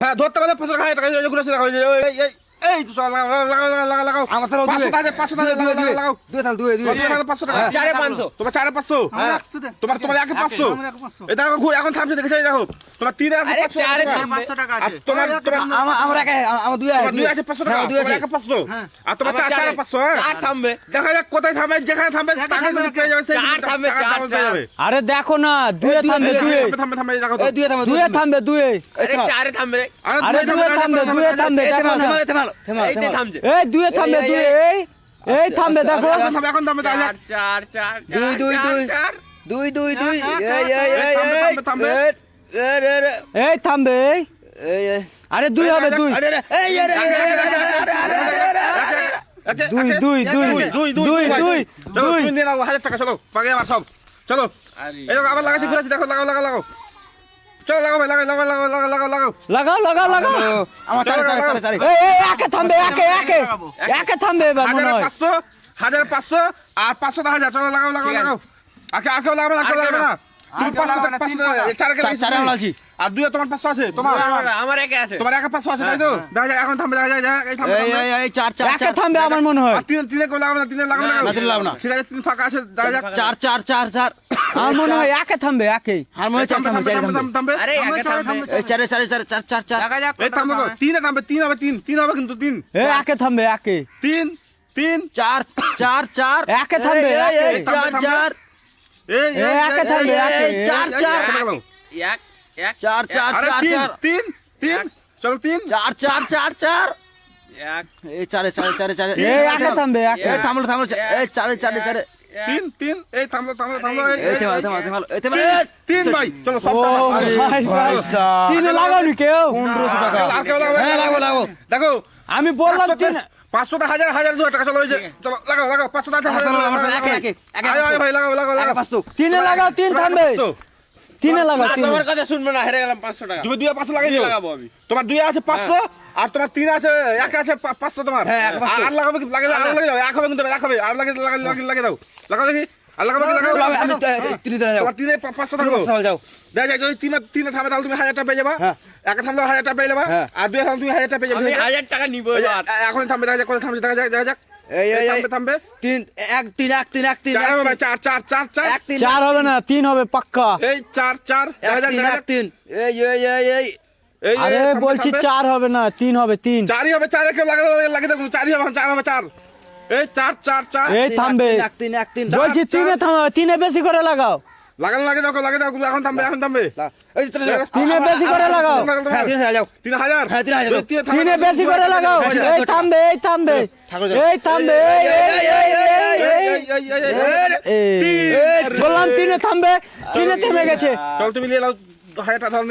হ্যাঁ ধরতে পারে ফসল খাই টাকা ঘুরে আসে টাকা এই তো লাগাও আমার তাহলে দুয়ে। টাকা পাঁচশো টাকা দুয়ে দুয়ে দুয়ে লাগাও দুয়ে। তাহলে দুয়ে দুয়ে। তোমার পাঁচশো টাকা। চারে পাঁচশো। তোমার চারে পাঁচশো? হ্যাঁ। তোমার তোমার একে পাঁচশো? এই দেখো ঘুরে এখন থামছে দেখেছ দেখো। তোমার তিন আরে পাঁচশো চারে টাকা। পাঁচশো। টাকা আর আছে তোমার তোমার আমার আমার একা আমার দুই তোমার দুই আছে পাঁচশো টাকা হ্যাঁ একে পাঁচশো। আর তোমার চার চারে পাঁচশো হ্যাঁ? চার থামবে। দেখা যাক কোথায় থামে যেখানে থামবে পেয়ে যাবে সেই থামবে, আরে দেখো না দুয়ে থামবে দুয়ে, থামবে থামবে থামবে দেখো দুয়ে থামবে দুয়ে। আরে চারে থামবে আরে দুয়ে থামবে দুয়ে থামবে দেখো থামাল না। দুয়ে থামবে দুয়ে এই এই থামবে দেখো এখন থামবে চার চার দুই দুই দুই দুই দুই দুই এই এই এই থামবে এই থামবে এই আরে দুই হবে দুই আরে এই আরে দুই দুই দুই দুই দুই দুই দুই হাজার টাকা চলো পাগে আমার সব চলো এই আবার লাগাচ্ছি ঘুরাচ্ছি দেখো লাগাও লাগাও লাগাও চলো লাগাও ভাই লাগাও লাগাও লাগাও লাগাও লাগাও লাগাও লাগাও লাগাও আমার চারে চারে চারে চারে এই এই একে থামবে একে একে একে থামবে এবার মনে হয় পাঁচশো হাজার পাঁচশো আর পাঁচশো হাজার চলো লাগাও লাগাও লাগাও আকে আকেও লাগাবে না লাগাবে না তুমি পাঁচশো পাঁচশো চারকে চার- চারে লাগাচ্ছি। আর দুই তোমার পাঁচশো আছে তোমার আমার- একে আছে তোমার একা পাঁচশো আছে তাই তো দেখা যায় এখন থামবে দেখা যায় এই থামবে এই এই এই চার চার একে থামবে আমার মনে হয় আর তিন তিনে কেউ লাগাবে না তিনে লাগাবে না না, তিনে লাগাবো না। ঠিক আছে তিন ফাঁকা আছে দেখা যাক চার চার চার চার আমার মনে হয় একে থামবে একেই। আর মনে হয় চার থামবে আরে একে থামবে। চারে চারে চার চার চার চার দেখা যাক এই থামবে তিনে থামবে তিন হবে তিন তিন হবে কিন্তু তিন। এই একে থামবে একে। তিন তিন। চার চার চার। একে থামবে, একে। চার চার। এই এই একে থামবে একে। চার, চার। এক এক চার চার আরে চার তিন চার। তিন তিন। চলো তিন। চার চার চার চার। এক। এই চারে চারে চারে চারে। এই একে থামবে একে। থামলো থামলো এই চারে চারে চারে। তিন তিন। এই থামলো থামলো থামলো এই, থামলো এই, থামলো থামলো এই থামলো তিন, ভাই চলো সব টাকা। ভাই আরে, ভাই সাহেব। তিনে লাগাওনি কেউ? 1500 টাকা? হ্যাঁ লাগবো লাগবো দেখো আমি বললাম তিন পাঁচশো হাজার হাজার দু টাকা চলো ওই যে চলো লাগাও লাগাও পাঁচশো হাজার হাজার লাগাও, লাগাও, লাগাও, লাগাও। লাগাও লাগাও লাগাও। পাঁচশো। তিনে লাগাও লাগাও তিনে তোমার কথা শুনব না হেরে গেলাম পাঁচশো টাকা। তুমি দুই পাঁচশো লাগাইছো লাগাবো আমি। তোমার দুই আছে পাঁচশো আর তোমার তিন আছে এক আছে পা- পাঁচশো তোমার। হ্যাঁ, এক আর লাগাবে কি? লাগে আর। লাগে এক হবে কিন্তু এক হবে। আর লাগে লাগে লাগে লাগে দাও। লাগাও দেখি। আর লাগাবে কি? লাগাও। আমি আমি তিন দিন যাও। তোমার তিনে পা- পাঁচশো যাও। দেখা যায় যদি তিনে তিনে থামে তাহলে তুমি হাজারটা পেয়ে যাবা। হ্যাঁ। একে থামলে হাজারটা পেয়ে যাবা। হ্যাঁ। আর দুই থামলে তুমি হাজারটা পেয়ে যাবে। আমি হাজার টাকা নিবো এ- এখন থামবে দেখা যাক কোথায় দেখা যাক দেখা যাক। এই এই এই থামবে থামবে। তিন এক তিন এক তিন এক তিন চার হবে চার চার চার চার। এক তিন চার হবে না তিন হবে পাক্কা। এই চার চার। এক তিন এক তিন। এই এই এই এই। এই আরে বলছি চার হবে না তিন হবে তিন। চারই হবে চার কেউ লাগে দেখুন চারই হবে চার হবে চার। এই চার চার চার। এই থামবে। এক তিন এক তিন। বলছি তিনে বেশি করে লাগাও। লাগানো লাগে দেখো লাগে দেখো এখন থামবে এখন থামবে এই। তিনে বেশি করে লাগাও হ্যাঁ তিন হাজার তিন হাজার হ্যাঁ, তিন হাজার। তিনে থামে বেশি করে লাগাও হ্যাঁ, এই থামবে এই থামবে। এই থামবে। বললাম তিনে থামবে তিনে থেমে গেছে চল তুমি নিয়ে লাও হাজারটা ধর